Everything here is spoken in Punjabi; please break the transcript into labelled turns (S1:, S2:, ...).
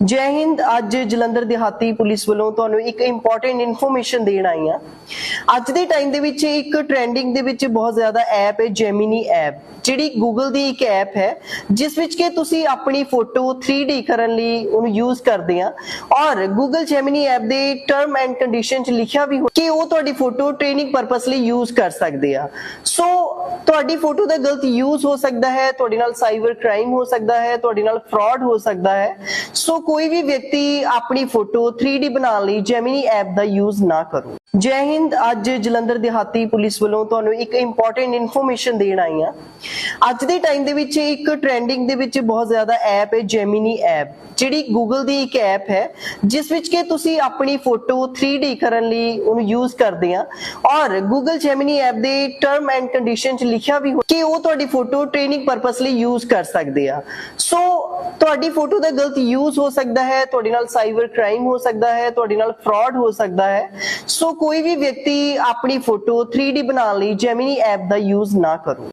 S1: ਜੈ ਹਿੰਦ, ਅੱਜ ਜਲੰਧਰ ਦਿਹਾਤੀ ਪੁਲਿਸ ਵੱਲੋਂ ਤੁਹਾਨੂੰ ਇੱਕ ਇੰਪੋਰਟੈਂਟ ਇਨਫੋਰਮੇਸ਼ਨ ਦੇਣ ਆਈ ਆ ਅੱਜ ਦੇ ਟਾਈਮ ਦੇ ਵਿੱਚ ਇੱਕ ਟ੍ਰੈਂਡਿੰਗ ਦੇ ਵਿੱਚ ਬਹੁਤ ਜ਼ਿਆਦਾ ਐਪ ਹੈ ਜੈਮਿਨੀ ਐਪ ਜਿਹੜੀ ਗੂਗਲ ਦੀ ਇੱਕ ਐਪ ਹੈ, ਜਿਸ ਵਿੱਚ ਕਿ ਤੁਸੀਂ ਆਪਣੀ ਫੋਟੋ 3D ਕਰਨ ਲਈ ਉਹਨੂੰ ਯੂਜ਼ ਕਰਦੇ ਆ ਔਰ ਗੂਗਲ ਜੈਮਿਨੀ ਐਪ ਦੇ ਟਰਮ ਐਂਡ ਕੰਡੀਸ਼ਨ ਚ ਲਿਖਿਆ ਵੀ ਹੋ ਕਿ ਉਹ ਤੁਹਾਡੀ ਫੋਟੋ ਟ੍ਰੇਨਿੰਗ ਪਰਪਸ ਲਈ ਯੂਜ਼ ਕਰ ਸਕਦੇ ਆ। ਸੋ ਤੁਹਾਡੀ ਫੋਟੋ ਦਾ ਗਲਤ ਯੂਜ਼ ਹੋ ਸਕਦਾ ਹੈ, ਤੁਹਾਡੇ ਨਾਲ ਸਾਈਬਰ ਕ੍ਰਾਈਮ ਹੋ ਸਕਦਾ ਹੈ, ਤੁਹਾਡੇ ਨਾਲ ਫਰਾਡ ਹੋ ਸਕਦਾ ਹੈ। ਸੋ ਕੋਈ ਵੀ ਵਿਅਕਤੀ ਆਪਣੀ ਫੋਟੋ 3D ਬਣਾਉਣ ਲਈ ਜੈਮਿਨੀ ਐਪ ਦਾ ਯੂਜ਼ ਨਾ ਕਰੋ। ਜੈ ਹਿੰਦ, ਅੱਜ ਜਲੰਧਰ ਦਿਹਾਤੀ ਪੁਲਿਸ ਵੱਲੋਂ ਤੁਹਾਨੂੰ ਇੱਕ ਇੰਪੋਰਟੈਂਟ ਇਨਫੋਰਮੇਸ਼ਨ ਦੇਣ ਆਈ ਆ ਅੱਜ ਦੇ ਟਾਈਮ ਦੇ ਵਿੱਚ ਇੱਕ ਟ੍ਰੈਂਡਿੰਗ ਦੇ ਵਿੱਚ ਬਹੁਤ ਜ਼ਿਆਦਾ ਐਪ ਹੈ ਜੈਮਿਨੀ ਐਪ ਜਿਹੜੀ ਗੂਗਲ ਦੀ ਇੱਕ ਐਪ ਹੈ, ਜਿਸ ਵਿੱਚ ਕਿ ਤੁਸੀਂ ਆਪਣੀ ਫੋਟੋ 3D ਕਰਨ ਲਈ ਉਹਨੂੰ ਯੂਜ਼ ਕਰਦੇ ਆ ਔਰ ਗੂਗਲ ਜੈਮਿਨੀ ਐਪ ਦੇ ਟਰਮ ਐਂਡ ਕੰਡੀਸ਼ਨ ਚ ਲਿਖਿਆ ਵੀ ਹੋ ਕਿ ਉਹ ਤੁਹਾਡੀ ਫੋਟੋ ਟ੍ਰੇਨਿੰਗ ਪਰਪਸ ਲਈ ਯੂਜ਼ ਕਰ ਸਕਦੇ ਆ। ਸੋ ਤੁਹਾਡੀ ਫੋਟੋ ਦਾ ਗਲਤ ਯੂਜ਼ ਹੋ ਸਕਦਾ ਹੈ, ਤੁਹਾਡੇ ਨਾਲ ਸਾਈਬਰ ਕ੍ਰਾਈਮ ਹੋ ਸਕਦਾ ਹੈ, ਤੁਹਾਡੇ ਨਾਲ ਫਰਾਡ ਹੋ ਸਕਦਾ ਹੈ। ਸੋ ਕੋਈ ਵੀ ਵਿਅਕਤੀ ਆਪਣੀ ਫੋਟੋ 3D ਬਣਾਉਣ ਲਈ ਜੈਮਿਨੀ ਐਪ ਦਾ ਯੂਜ਼ ਨਾ ਕਰੋ।